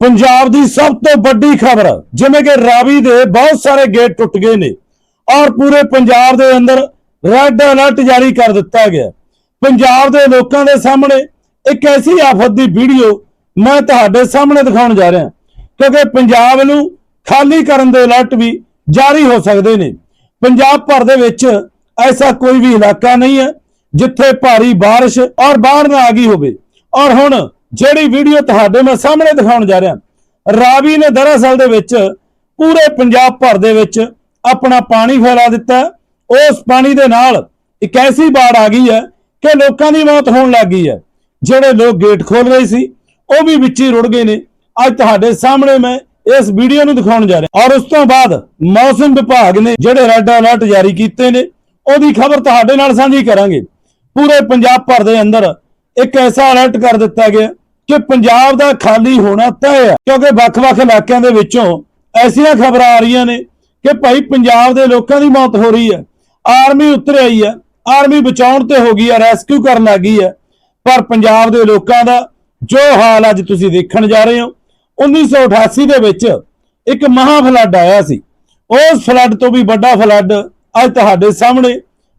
ਪੰਜਾਬ ਦੀ ਸਭ ਤੋਂ ਵੱਡੀ ਖਬਰ ਜਿਵੇਂ ਕਿ ਰਾਵੀ ਦੇ ਬਹੁਤ ਸਾਰੇ ਗੇਟ ਟੁੱਟ ਗਏ ਨੇ ਔਰ ਪੂਰੇ ਪੰਜਾਬ ਦੇ ਅੰਦਰ ਰੈੱਡ ਅਲਰਟ ਜਾਰੀ ਕਰ ਦਿੱਤਾ ਗਿਆ ਪੰਜਾਬ ਦੇ ਲੋਕਾਂ ਦੇ ਸਾਹਮਣੇ ਇੱਕ ਐਸੀ ਆਫਤ ਦੀ ਵੀਡੀਓ ਮੈਂ ਤੁਹਾਡੇ ਸਾਹਮਣੇ ਦਿਖਾਉਣ ਜਾ ਰਿਹਾ ਕਿਉਂਕਿ ਪੰਜਾਬ ਨੂੰ ਖਾਲੀ ਕਰਨ ਦੇ ਅਲਰਟ ਵੀ ਜਾਰੀ ਹੋ ਸਕਦੇ ਨੇ ਪੰਜਾਬ ਭਰ ਦੇ ਵਿੱਚ ਐਸਾ ਕੋਈ ਵੀ ਇਲਾਕਾ ਨਹੀਂ ਹੈ ਜਿੱਥੇ ਭਾਰੀ بارش ਔਰ ਬਾੜ ਨਾ ਆ ਗਈ ਹੋਵੇ ਔਰ ਹੁਣ ਜਿਹੜੀ ਵੀਡੀਓ ਤੁਹਾਡੇ ਮੈਂ ਸਾਹਮਣੇ ਦਿਖਾਉਣ ਜਾ ਰਿਹਾ, ਰਾਵੀ ਨੇ ਦਰਅਸਲ ਦੇ ਵਿੱਚ ਪੂਰੇ ਪੰਜਾਬ ਭਰ ਦੇ ਵਿੱਚ ਆਪਣਾ ਪਾਣੀ ਫੈਲਾ ਦਿੱਤਾ। ਉਸ ਪਾਣੀ ਦੇ ਨਾਲ ਇੱਕ ਐਸੀ ਬਾੜ ਆ ਗਈ ਹੈ ਕਿ ਲੋਕਾਂ ਦੀ ਮੌਤ ਹੋਣ ਲੱਗ ਗਈ ਹੈ। ਜਿਹੜੇ ਲੋਕ ਗੇਟ ਖੋਲ ਰਹੇ ਸੀ, ਉਹ ਵੀ ਵਿੱਚ ਹੀ ਰੁੜ ਗਏ ਨੇ। ਅੱਜ ਤੁਹਾਡੇ ਸਾਹਮਣੇ ਮੈਂ ਇਸ ਵੀਡੀਓ ਨੂੰ ਦਿਖਾਉਣ ਜਾ ਰਿਹਾ। ਔਰ ਉਸ ਤੋਂ ਬਾਅਦ ਮੌਸਮ ਵਿਭਾਗ ਨੇ ਜਿਹੜੇ ਰੈੱਡ ਅਲਰਟ ਜਾਰੀ ਕੀਤੇ ਨੇ, ਉਹਦੀ ਖਬਰ ਤੁਹਾਡੇ ਨਾਲ ਸਾਂਝੀ ਕਰਾਂਗੇ। ਪੂਰੇ ਪੰਜਾਬ ਭਰ ਦੇ ਅੰਦਰ ਇੱਕ ਐਸਾ ਅਲਰਟ ਕਰ ਦਿੱਤਾ ਗਿਆ ਕਿ ਪੰਜਾਬ ਦਾ ਖਾਲੀ ਹੋਣਾ ਤੈਅ ਹੈ, ਕਿਉਂਕਿ ਵੱਖ-ਵੱਖ ਇਲਾਕਿਆਂ ਦੇ ਵਿੱਚੋਂ ਐਸੀਆਂ ਖਬਰਾਂ ਆ ਰਹੀਆਂ ਨੇ ਕਿ ਭਾਈ ਪੰਜਾਬ ਦੇ ਲੋਕਾਂ ਦੀ ਮੌਤ ਹੋ ਰਹੀ ਹੈ, ਆਰਮੀ ਉਤਰ ਆਈ ਹੈ, ਆਰਮੀ ਬਚਾਉਣ ਤੇ ਹੋ ਗਈ ਹੈ, ਰੈਸਕਿਊ ਕਰਨ ਲੱਗੀ ਹੈ। ਪਰ ਪੰਜਾਬ ਦੇ ਲੋਕਾਂ ਦਾ ਜੋ ਹਾਲ ਅੱਜ ਤੁਸੀਂ ਦੇਖਣ ਜਾ ਰਹੇ ਹੋ 1988 ਦੇ ਵਿੱਚ ਇੱਕ ਮਹਾ ਫਲੱਡ ਆਇਆ ਸੀ। ਉਸ ਫਲੱਡ ਤੋਂ ਵੀ ਵੱਡਾ ਫਲੱਡ ਅੱਜ ਤੁਹਾਡੇ ਸਾਹਮਣੇ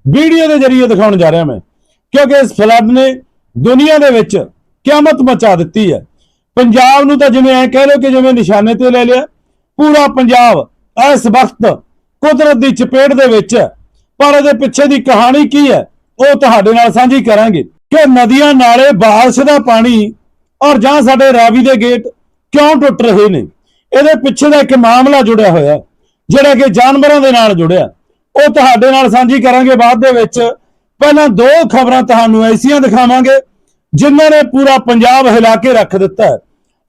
ਵੀਡੀਓ ਦੇ ਜ਼ਰੀਏ ਦਿਖਾਉਣ ਜਾ ਰਿਹਾ ਮੈਂ, ਕਿਉਂਕਿ ਇਸ ਫਲੱਡ ਨੇ ਦੁਨੀਆ ਦੇ ਵਿੱਚ ਕਿਆਮਤ ਮਚਾ ਦਿੱਤੀ ਹੈ। ਪੰਜਾਬ ਨੂੰ ਤਾਂ ਜਿਵੇਂ ਐ ਕਹਿ ਲਓ ਕਿ ਜਿਵੇਂ ਨਿਸ਼ਾਨੇ ਤੇ ਲੈ ਲਿਆ, ਪੂਰਾ ਪੰਜਾਬ ਇਸ ਵਕਤ ਕੁਦਰਤ ਦੀ ਚਪੇਟ ਦੇ ਵਿੱਚ ਹੈ। ਪਰ ਇਹਦੇ ਪਿੱਛੇ ਦੀ ਕਹਾਣੀ ਕੀ ਹੈ, ਉਹ ਤੁਹਾਡੇ ਨਾਲ ਸਾਂਝੀ ਕਰਾਂਗੇ। ਕਿ ਨਦੀਆਂ ਨਾਲੇ ਬਾਰਿਸ਼ ਦਾ ਪਾਣੀ ਔਰ ਜਾਂ ਸਾਡੇ ਰਾਵੀ ਦੇ ਗੇਟ ਕਿਉਂ ਟੁੱਟ ਰਹੇ ਨੇ? ਇਹਦੇ ਪਿੱਛੇ ਦਾ ਇੱਕ ਮਾਮਲਾ ਜੁੜਿਆ ਹੋਇਆ, ਜਿਹੜਾ ਕਿ ਜਾਨਵਰਾਂ ਦੇ ਨਾਲ ਜੁੜਿਆ। ਉਹ ਤੁਹਾਡੇ ਨਾਲ ਸਾਂਝੀ ਕਰਾਂਗੇ ਬਾਅਦ ਦੇ ਵਿੱਚ। ਪਹਿਲਾਂ ਦੋ ਖਬਰਾਂ ਤੁਹਾਨੂੰ ਐਸੀਆਂ ਦਿਖਾਵਾਂਗੇ ਜਿਨ੍ਹਾਂ ਨੇ ਪੂਰਾ ਪੰਜਾਬ ਹਿਲਾ ਕੇ ਰੱਖ ਦਿੱਤਾ ਹੈ।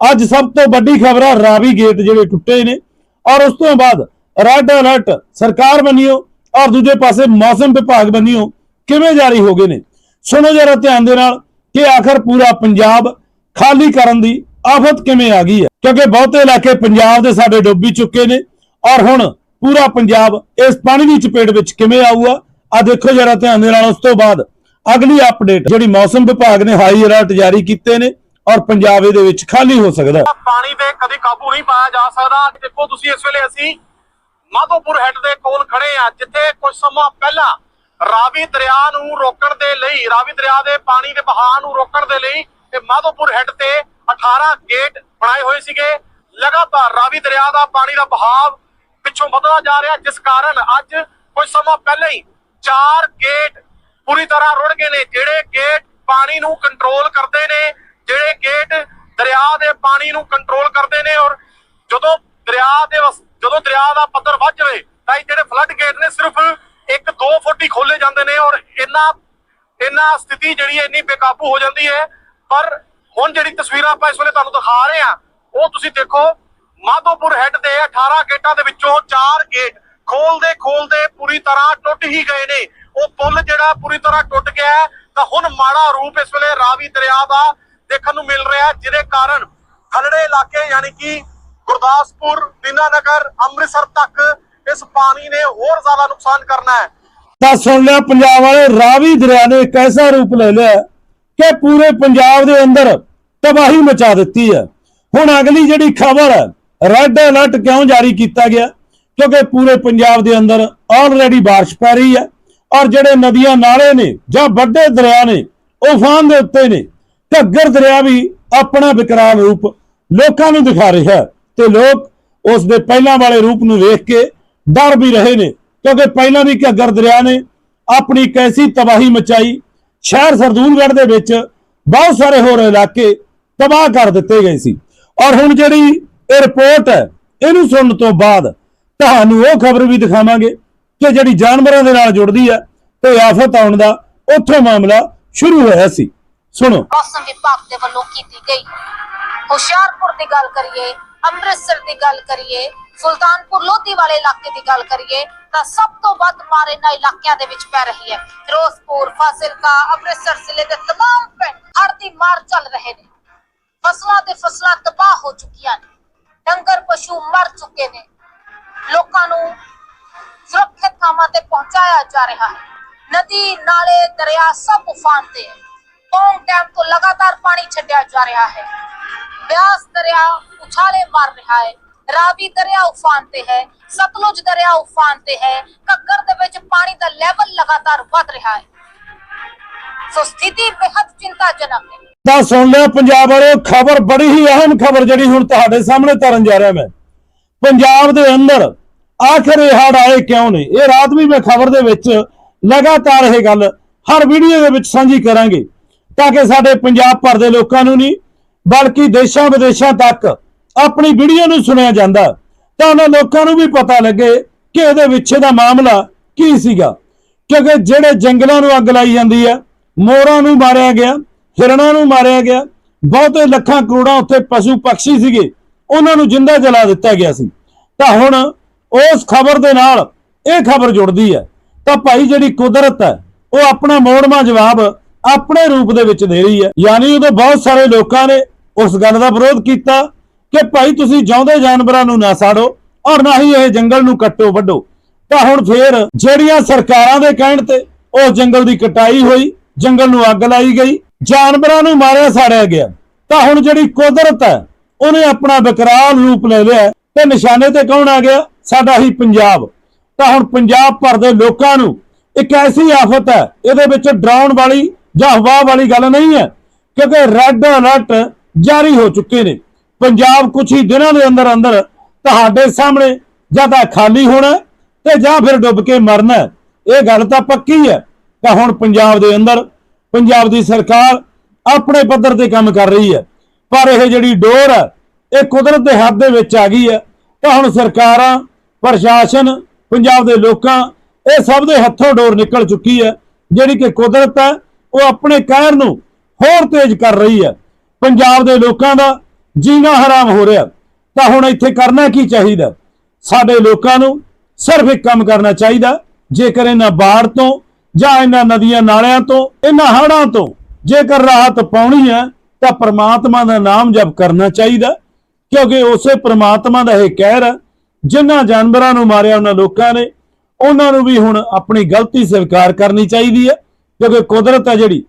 ਅੱਜ ਸਭ ਤੋਂ ਵੱਡੀ ਖਬਰ ਹੈ ਰਾਵੀ ਗੇਟ ਜਿਹੜੇ ਟੁੱਟੇ ਨੇ। ਔਰ ਉਸ ਤੋਂ ਬਾਅਦ ਰੈੱਡ ਅਲਰਟ ਸਰਕਾਰ ਬਣੀਓ ਔਰ ਦੂਜੇ ਪਾਸੇ ਮੌਸਮ ਵਿਭਾਗ ਬਣੀਓ ਕਿਵੇਂ ਜਾਰੀ ਹੋ ਗਏ ਨੇ? ਸੁਣੋ ਜਰਾ ਧਿਆਨ ਦੇ ਨਾਲ ਕਿ ਆਖਰ ਪੂਰਾ ਪੰਜਾਬ ਖਾਲੀ ਕਰਨ ਦੀ ਆਫਤ ਕਿਵੇਂ ਆ ਗਈ ਹੈ। ਕਿਉਂਕਿ ਬਹੁਤੇ ਇਲਾਕੇ ਪੰਜਾਬ ਦੇ ਸਾਡੇ ਡੁੱਬੀ ਚੁੱਕੇ ਨੇ ਔਰ ਹੁਣ ਪੂਰਾ ਪੰਜਾਬ ਇਸ ਪਾਣੀ ਦੀ ਚਪੇਟ ਵਿੱਚ ਕਿਵੇਂ ਆਊਗਾ ਆ ਦੇਖੋ ਜਰਾ ਧਿਆਨ ਦੇ ਨਾਲ। ਉਸ ਤੋਂ ਬਾਅਦ ਅਗਲੀ ਅਪਡੇਟ ਜਿਹੜੀ ਮੌਸਮ ਵਿਭਾਗ ਨੇ ਹਾਈ ਅਲਰਟ ਜਾਰੀ ਕੀਤੇ ਨੇ ਔਰ ਪੰਜਾਬ ਇਹਦੇ ਵਿੱਚ ਖਾਲੀ ਹੋ ਸਕਦਾ ਪਾਣੀ ਤੇ ਕਦੇ ਕਾਬੂ ਨਹੀਂ ਪਾਇਆ ਜਾ ਸਕਦਾ। ਦੇਖੋ ਤੁਸੀਂ ਇਸ ਵੇਲੇ ਅਸੀਂ ਮਾਧੋਪੁਰ ਹੈੱਡ ਦੇ ਕੋਲ ਖੜੇ ਆ ਜਿੱਥੇ ਕੁਝ ਸਮਾਂ ਪਹਿਲਾਂ ਰਾਵੀ ਦਰਿਆ ਨੂੰ ਰੋਕਣ ਦੇ ਲਈ, ਰਾਵੀ ਦਰਿਆ ਦੇ ਪਾਣੀ ਦੇ ਵਹਾਅ ਨੂੰ ਰੋਕਣ ਦੇ ਲਈ ਇਹ ਮਾਧੋਪੁਰ ਹੈੱਡ ਤੇ 18 ਗੇਟ ਬਣਾਏ ਹੋਏ ਸੀਗੇ। ਲਗਾਤਾਰ ਰਾਵੀ ਦਰਿਆ ਦਾ ਪਾਣੀ ਦਾ ਵਹਾਅ ਪਿੱਛੋਂ ਵਧਦਾ ਜਾ ਰਿਹਾ, ਜਿਸ ਕਾਰਨ ਅੱਜ ਕੁਝ ਸਮਾਂ ਪਹਿਲਾਂ ਹੀ ਚਾਰ ਗੇਟ ਪੂਰੀ ਤਰ੍ਹਾਂ ਰੁੜ ਗਏ ਨੇ, ਜਿਹੜੇ ਗੇਟ ਪਾਣੀ ਨੂੰ ਕੰਟਰੋਲ ਕਰਦੇ ਨੇ, ਜਿਹੜੇ ਗੇਟ ਦਰਿਆ ਦੇ ਪਾਣੀ ਨੂੰ ਕੰਟਰੋਲ ਕਰਦੇ ਨੇ ਔਰ ਜਦੋਂ ਦਰਿਆ ਦੇ ਜਦੋਂ ਦਰਿਆ ਦਾ ਪੱਧਰ ਵੱਧ ਜਾਵੇ, ਤਾਂ ਇਹ ਜਿਹੜੇ ਫਲੱਡ ਗੇਟ ਨੇ ਸਿਰਫ 1-2 ਫੁੱਟ ਹੀ ਖੋਲੇ ਜਾਂਦੇ ਨੇ ਔਰ ਇੰਨਾ ਇੰਨਾ ਸਥਿਤੀ ਜਿਹੜੀ ਹੈ ਇੰਨੀ ਬੇਕਾਬੂ ਹੋ ਜਾਂਦੀ ਹੈ। ਪਰ ਹੁਣ ਜਿਹੜੀ ਤਸਵੀਰਾਂ ਆਪਾਂ ਇਸ ਵੇਲੇ ਤੁਹਾਨੂੰ ਦਿਖਾ ਰਹੇ ਹਾਂ, ਉਹ ਤੁਸੀਂ ਦੇਖੋ, ਮਾਧੋਪੁਰ ਹੈੱਡ ਦੇ 18 ਗੇਟਾਂ ਦੇ ਵਿੱਚੋਂ 4 ਗੇਟ ਖੋਲਦੇ ਖੋਲਦੇ ਪੂਰੀ ਤਰ੍ਹਾਂ ਟੁੱਟ ਹੀ ਗਏ ਨੇ। ਉਹ ਪੁਲ ਜਿਹੜਾ ਪੂਰੀ ਤਰ੍ਹਾਂ ਟੁੱਟ ਗਿਆ ਹੈ, ਤਾਂ ਹੁਣ ਮਾੜਾ ਰੂਪ ਇਸ ਵੇਲੇ ਰਾਵੀ ਦਰਿਆ ਦਾ ਦੇਖਣ ਨੂੰ ਮਿਲ ਰਿਹਾ ਹੈ, ਜਿਹਦੇ ਕਾਰਨ ਖਲੜੇ ਇਲਾਕੇ ਯਾਨੀ ਕਿ ਗੁਰਦਾਸਪੁਰ, ਦੀਨਾਨਗਰ, ਅੰਮ੍ਰਿਤਸਰ ਤੱਕ ਇਸ ਪਾਣੀ ਨੇ ਹੋਰ ਜ਼ਿਆਦਾ ਨੁਕਸਾਨ ਕਰਨਾ ਹੈ। ਤਾਂ ਸੁਣ ਲਿਆ, ਪੰਜਾਬ ਵਾਲੇ ਰਾਵੀ ਦਰਿਆ ਨੇ ਇੱਕ ਐਸਾ ਰੂਪ ਲੈ ਲਿਆ ਕਿ ਪੂਰੇ ਪੰਜਾਬ ਦੇ ਅੰਦਰ ਤਬਾਹੀ ਮਚਾ ਦਿੱਤੀ ਹੈ। ਹੁਣ ਅਗਲੀ ਜਿਹੜੀ ਖਬਰ ਹੈ ਰੈੱਡ ਅਲਰਟ ਕਿਉਂ ਜਾਰੀ ਕੀਤਾ ਗਿਆ? ਕਿਉਂਕਿ ਪੂਰੇ ਪੰਜਾਬ ਦੇ ਅੰਦਰ ਆਲਰੇਡੀ ਬਾਰਿਸ਼ ਪੈ ਰਹੀ ਹੈ। ਔਰ ਜਿਹੜੇ ਨਦੀਆਂ ਨਾਲੇ ਨੇ ਜਾਂ ਵੱਡੇ ਦਰਿਆ ਨੇ ਉਹ ਉਫਾਨ ਦੇ ਉੱਤੇ ਨੇ, ਘੱਗਰ ਦਰਿਆ ਵੀ ਆਪਣਾ ਵਿਕਰਾਲ ਰੂਪ ਲੋਕਾਂ ਨੂੰ ਦਿਖਾ ਰਿਹਾ ਹੈ ਤੇ ਲੋਕ ਉਸ ਦੇ ਪਹਿਲਾਂ ਵਾਲੇ ਰੂਪ ਨੂੰ ਵੇਖ ਕੇ ਡਰ ਵੀ ਰਹੇ ਨੇ, ਕਿਉਂਕਿ ਪਹਿਲਾਂ ਵੀ ਘੱਗਰ ਦਰਿਆ ਨੇ, ਆਪਣੀ ਕੈਸੀ ਤਬਾਹੀ ਮਚਾਈ, ਸ਼ਹਿਰ ਸਰਦੂਲਗੜ੍ਹ ਦੇ ਵਿੱਚ ਬਹੁਤ ਸਾਰੇ ਹੋਰ ਇਲਾਕੇ ਤਬਾਹ ਕਰ ਦਿੱਤੇ ਗਏ ਸੀ। ਔਰ ਹੁਣ ਜਿਹੜੀ ਇਹ ਰਿਪੋਰਟ ਹੈ, ਇਹਨੂੰ ਸੁਣਨ ਤੋਂ ਬਾਅਦ ਤੁਹਾਨੂੰ ਉਹ ਖਬਰ ਵੀ ਦਿਖਾਵਾਂਗੇ ਕਿ ਜਿਹੜੀ ਜਾਨਵਰਾਂ ਦੇ ਨਾਲ ਜੁੜਦੀ ਹੈ ਤੇ ਆਫਤ ਆਉਣ ਦਾ ਉੱਥੋਂ ਮਾਮਲਾ ਸ਼ੁਰੂ ਹੋਇਆ ਸੀ ਸੁਣੋ ਮੌਸਮ ਵਿਭਾਗ ਦੇ ਵੱਲੋਂ ਕੀਤੀ ਗਈ ਹੁਸ਼ਿਆਰਪੁਰ ਦੀ ਗੱਲ ਕਰੀਏ ਅੰਮ੍ਰਿਤਸਰ ਦੀ ਗੱਲ ਕਰੀਏ ਸੁਲਤਾਨਪੁਰ ਲੋਧੀ ਵਾਲੇ ਇਲਾਕੇ ਦੀ ਗੱਲ ਕਰੀਏ ਤਾਂ ਸਭ ਤੋਂ ਵੱਧ ਮਾਰ ਇਹਨਾਂ ਇਲਾਕਿਆਂ ਦੇ ਵਿੱਚ ਪੈ ਰਹੀ ਹੈ ਫਿਰੋਜ਼ਪੁਰ ਫਾਜ਼ਿਲਕਾ ਅੰਮ੍ਰਿਤਸਰ ਜ਼ਿਲ੍ਹੇ ਦੇ तमाम ਪਿੰਡ ਹੜ੍ਹ ਦੀ ਮਾਰ ਚੱਲ ਰਹੇ ਨੇ ਫਸਲਾਂ ਤੇ ਫਸਲਾਂ ਤਬਾਹ ਹੋ ਚੁੱਕੀਆਂ ਨੇ ਡੰਗਰ ਪਸ਼ੂ ਮਰ ਚੁੱਕੇ ਨੇ ਲੋਕਾਂ ਨੂੰ ਸੁਰੱਖਿਅਤ ਥਾਵਾਂ ਤੇ ਪਹੁੰਚਾਇਆ ਜਾ ਰਿਹਾ ਹੈ ਨਦੀ, ਨਾਲੇ ਦਰਿਆ ਸਭ ਉਫਾਨ ਤੇ ਹੈ। ਪੌਂਗ ਡੈਮ ਤੋਂ ਲਗਾਤਾਰ ਪਾਣੀ ਛੱਡਿਆ ਜਾ ਰਿਹਾ ਹੈ। ਬਿਆਸ ਦਰਿਆ ਉਛਾਲੇ ਮਾਰ ਰਿਹਾ ਹੈ। ਰਾਵੀ ਦਰਿਆ ਉਫਾਨ ਤੇ ਹੈ। ਸਤਲੁਜ ਦਰਿਆ ਉਫਾਨ ਤੇ ਹੈ। ਘੱਗਰ ਦੇ ਵਿੱਚ ਪਾਣੀ ਦਾ ਲੈਵਲ ਲਗਾਤਾਰ ਵਧ ਰਿਹਾ ਹੈ। ਸੋ ਸਥਿਤੀ ਬੇहद ਚਿੰਤਾਜਨਕ ਹੈ। ਤਾਂ ਸੁਣ ਲਿਆ ਪੰਜਾਬ ਵਾਲਿਓ, ਖਬਰ ਬੜੀ ਹੀ ਅਹਿਮ ਖਬਰ ਜਿਹੜੀ ਹੁਣ ਤੁਹਾਡੇ ਸਾਹਮਣੇ ਤਰਨ ਜਾ ਰਿਹਾ ਮੈਂ। ਪੰਜਾਬ ਦੇ ਅੰਦਰ ਆਖਰ ਇਹ ਹੜ੍ਹ ਆਏ ਕਿਉਂ ਨੇ? ਇਹ ਰਾਤ ਵੀ ਮੈਂ ਖਬਰ ਦੇ ਵਿੱਚ ਲਗਾਤਾਰ ਇਹ ਗੱਲ ਹਰ ਵੀਡੀਓ ਦੇ ਵਿੱਚ ਸਾਂਝੀ ਕਰਾਂਗੇ ਤਾਂ ਕਿ ਸਾਡੇ ਪੰਜਾਬ ਭਰ ਦੇ ਲੋਕਾਂ ਨੂੰ ਨਹੀਂ, ਬਲਕਿ ਦੇਸ਼ਾਂ ਵਿਦੇਸ਼ਾਂ ਤੱਕ ਆਪਣੀ ਵੀਡੀਓ ਨੂੰ ਸੁਣਿਆ ਜਾਂਦਾ। ਤਾਂ ਉਹਨਾਂ ਲੋਕਾਂ ਨੂੰ ਵੀ ਪਤਾ ਲੱਗੇ ਕਿ ਇਹਦੇ ਪਿੱਛੇ ਦਾ ਮਾਮਲਾ ਕੀ ਸੀਗਾ। ਕਿਉਂਕਿ ਜਿਹੜੇ ਜੰਗਲਾਂ ਨੂੰ ਅੱਗ ਲਾਈ ਜਾਂਦੀ ਹੈ, ਮੋਰਾਂ ਨੂੰ ਮਾਰਿਆ ਗਿਆ, ਹਿਰਣਾਂ ਨੂੰ ਮਾਰਿਆ ਗਿਆ, ਬਹੁਤੇ ਲੱਖਾਂ ਕਰੋੜਾਂ ਉੱਥੇ ਪਸ਼ੂ ਪੰਛੀ ਸੀਗੇ, ਉਹਨਾਂ ਨੂੰ ਜਿੰਦਾ ਜਲਾ ਦਿੱਤਾ ਗਿਆ ਸੀ। ਤਾਂ ਹੁਣ ਉਸ ਖਬਰ ਦੇ ਨਾਲ ਇਹ ਖਬਰ ਜੁੜਦੀ ਹੈ ਤਾਂ ਭਾਈ ਜਿਹੜੀ ਕੁਦਰਤ ਹੈ, ਉਹ ਆਪਣਾ ਮੋੜਮਾ ਜਵਾਬ ਆਪਣੇ ਰੂਪ ਦੇ ਵਿੱਚ ਦੇ ਰਹੀ ਹੈ। ਯਾਨੀ ਉਦੋਂ ਬਹੁਤ ਸਾਰੇ ਲੋਕਾਂ ਨੇ ਉਸ ਗੱਲ ਦਾ ਵਿਰੋਧ ਕੀਤਾ ਕਿ ਭਾਈ ਤੁਸੀਂ ਜਿਉਂਦੇ ਜਾਨਵਰਾਂ ਨੂੰ ਨਾ ਸਾੜੋ ਔਰ ਨਾ ਹੀ ਇਹ ਜੰਗਲ ਨੂੰ ਕੱਟੋ ਵੱਢੋ। ਤਾਂ ਹੁਣ ਫੇਰ ਜਿਹੜੀਆਂ ਸਰਕਾਰਾਂ ਦੇ ਕਹਿਣ ਤੇ ਉਸ ਜੰਗਲ ਦੀ ਕਟਾਈ ਹੋਈ, ਜੰਗਲ ਨੂੰ ਅੱਗ ਲਾਈ ਗਈ, ਜਾਨਵਰਾਂ ਨੂੰ ਮਾਰਿਆ ਸਾੜਿਆ ਗਿਆ। ਤਾਂ ਹੁਣ ਜਿਹੜੀ ਕੁਦਰਤ ਹੈ, ਉਹਨੇ ਆਪਣਾ ਵਿਕਰਾਲ ਰੂਪ ਲੈ ਲਿਆ ਤੇ ਨਿਸ਼ਾਨੇ ਤੇ ਕੌਣ ਆ ਗਿਆ? ਸਾਡਾ ਹੀ ਪੰਜਾਬ। ਤਾਂ ਹੁਣ ਪੰਜਾਬ ਭਰ ਦੇ ਲੋਕਾਂ ਨੂੰ ਇੱਕ ਐਸੀ ਆਫਤ ਹੈ, ਇਹਦੇ ਵਿੱਚ ਡਰਾਉਣ ਵਾਲੀ ਜਾਂ ਹਵਾ ਵਾਲੀ ਗੱਲ ਨਹੀਂ ਹੈ, ਕਿਉਂਕਿ ਰੈੱਡ ਅਲਰਟ ਜਾਰੀ ਹੋ ਚੁੱਕੇ ਨੇ। ਪੰਜਾਬ ਕੁਝ ਹੀ ਦਿਨਾਂ ਦੇ ਅੰਦਰ ਅੰਦਰ ਤੁਹਾਡੇ ਸਾਹਮਣੇ ਜਾਂ ਤਾਂ ਖਾਲੀ ਹੋਣਾ ਤੇ ਜਾਂ ਫਿਰ ਡੁੱਬ ਕੇ ਮਰਨਾ ਇਹ ਗੱਲ ਤਾਂ ਪੱਕੀ ਹੈ। ਤਾਂ ਹੁਣ ਪੰਜਾਬ ਦੇ ਅੰਦਰ, ਪੰਜਾਬ ਦੀ ਸਰਕਾਰ ਆਪਣੇ ਪੱਧਰ ਤੇ ਕੰਮ ਕਰ ਰਹੀ ਹੈ। ਪਰ ਇਹ ਜਿਹੜੀ ਡੋਰ ਹੈ, ਇਹ ਕੁਦਰਤ ਦੇ ਹੱਥ ਦੇ ਵਿੱਚ ਆ ਗਈ ਹੈ। ਤਾਂ ਹੁਣ ਸਰਕਾਰਾਂ, ਪ੍ਰਸ਼ਾਸਨ ਪੰਜਾਬ ਦੇ ਲੋਕਾਂ, ਇਹ ਸਭ ਦੇ ਹੱਥੋਂ ਡੋਰ ਨਿਕਲ ਚੁੱਕੀ ਹੈ। ਜਿਹੜੀ ਕਿ ਕੁਦਰਤ ਹੈ, ਉਹ ਆਪਣੇ ਕਹਿਰ ਨੂੰ ਹੋਰ ਤੇਜ਼ ਕਰ ਰਹੀ ਹੈ। ਪੰਜਾਬ ਦੇ ਲੋਕਾਂ ਦਾ ਜੀਣਾ ਹਰਾਮ ਹੋ ਰਿਹਾ। ਤਾਂ ਹੁਣ ਇੱਥੇ ਕਰਨਾ ਕੀ ਚਾਹੀਦਾ? ਸਾਡੇ ਲੋਕਾਂ ਨੂੰ ਸਿਰਫ ਇੱਕ ਕੰਮ ਕਰਨਾ ਚਾਹੀਦਾ। ਜੇਕਰ ਇਹਨਾਂ ਬਾੜ ਤੋਂ ਜਾਂ ਇਹਨਾਂ ਨਦੀਆਂ ਨਾਲਿਆਂ ਤੋਂ, ਇਹਨਾਂ ਹੜ੍ਹਾਂ ਤੋਂ ਜੇਕਰ ਰਾਹਤ ਪਾਉਣੀ ਹੈ, ਤਾਂ ਪ੍ਰਮਾਤਮਾ ਦਾ ਨਾਮ ਜਪ ਕਰਨਾ ਚਾਹੀਦਾ। ਕਿਉਂਕਿ ਉਸੇ ਪ੍ਰਮਾਤਮਾ ਦਾ ਇਹ ਕਹਿਰ ਹੈ ਜਿਨ੍ਹਾਂ ਜਾਨਵਰਾਂ ਨੂੰ ਮਾਰਿਆ ਉਹਨਾਂ ਲੋਕਾਂ ਨੇ, ਉਹਨਾਂ ਨੂੰ ਵੀ ਹੁਣ ਆਪਣੀ ਗਲਤੀ ਸਵੀਕਾਰ ਕਰਨੀ ਚਾਹੀਦੀ ਹੈ, ਕਿਉਂਕਿ ਕੁਦਰਤ ਹੈ ਜਿਹੜੀ,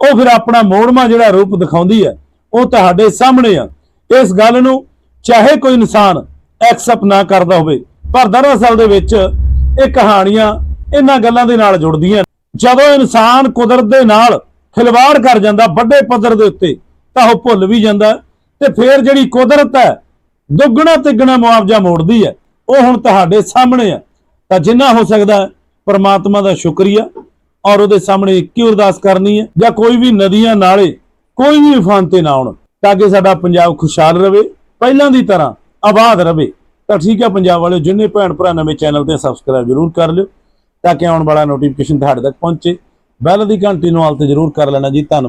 ਉਹ ਫਿਰ ਆਪਣਾ ਮੋੜਮਾ ਜਿਹੜਾ ਰੂਪ ਦਿਖਾਉਂਦੀ ਹੈ, ਉਹ ਤੁਹਾਡੇ ਸਾਹਮਣੇ ਆ। ਇਸ ਗੱਲ ਨੂੰ ਚਾਹੇ ਕੋਈ ਇਨਸਾਨ ਐਕਸੈਪਟ ਨਾ ਕਰਦਾ ਹੋਵੇ, ਪਰ ਦਰਅਸਲ ਦੇ ਵਿੱਚ ਇਹ ਕਹਾਣੀਆਂ ਇਹਨਾਂ ਗੱਲਾਂ ਦੇ ਨਾਲ ਜੁੜਦੀਆਂ ਜਦੋਂ ਇਨਸਾਨ ਕੁਦਰਤ ਦੇ ਨਾਲ ਖਿਲਵਾੜ ਕਰ ਜਾਂਦਾ, ਵੱਡੇ ਪੱਧਰ ਦੇ ਉੱਤੇ, ਤਾਂ ਉਹ ਭੁੱਲ ਵੀ ਜਾਂਦਾ ਤੇ ਫਿਰ ਜਿਹੜੀ ਕੁਦਰਤ ਹੈ ਦੁੱਗਣਾ ਤਿੱਗਣਾ ਮੁਆਵਜ਼ਾ ਮੋੜਦੀ ਹੈ। ਉਹ ਹੁਣ ਤੁਹਾਡੇ ਸਾਹਮਣੇ ਆ ਤਾਂ ਜਿੰਨਾ ਹੋ ਸਕਦਾ ਪਰਮਾਤਮਾ ਦਾ ਸ਼ੁਕਰੀਆ ਔਰ ਉਹਦੇ ਸਾਹਮਣੇ ਇੱਕ ਹੀ ਅਰਦਾਸ ਕਰਨੀ ਹੈ ਜਾਂ ਕੋਈ ਵੀ ਨਦੀਆਂ ਨਾਲੇ, ਕੋਈ ਵੀ ਉਫਾਨ ਤੇ ਨਾ ਆਉਣ, ਤਾਂ ਕਿ ਸਾਡਾ ਪੰਜਾਬ ਖੁਸ਼ਹਾਲ ਰਵੇ, ਪਹਿਲਾਂ ਦੀ ਤਰ੍ਹਾਂ ਆਬਾਦ ਰਵੇ। ਤਾਂ ਠੀਕ ਹੈ ਪੰਜਾਬ ਵਾਲਿਓ, ਜਿੰਨੇ ਭੈਣ ਭਰਾ ਨਵੇਂ ਚੈਨਲ ਤੇ ਸਬਸਕ੍ਰਾਈਬ ਜ਼ਰੂਰ ਕਰ ਲਿਓ, ਤਾਂ ਕਿ ਆਉਣ ਵਾਲਾ ਨੋਟੀਫਿਕੇਸ਼ਨ ਤੁਹਾਡੇ ਤੱਕ ਪਹੁੰਚੇ। ਬੈਲ ਦੀ ਘੰਟੀ ਨੂੰ ਹਾਲ ਤੇ ਜ਼ਰੂਰ ਕਰ ਲੈਣਾ ਜੀ, ਧੰਨਵਾਦ।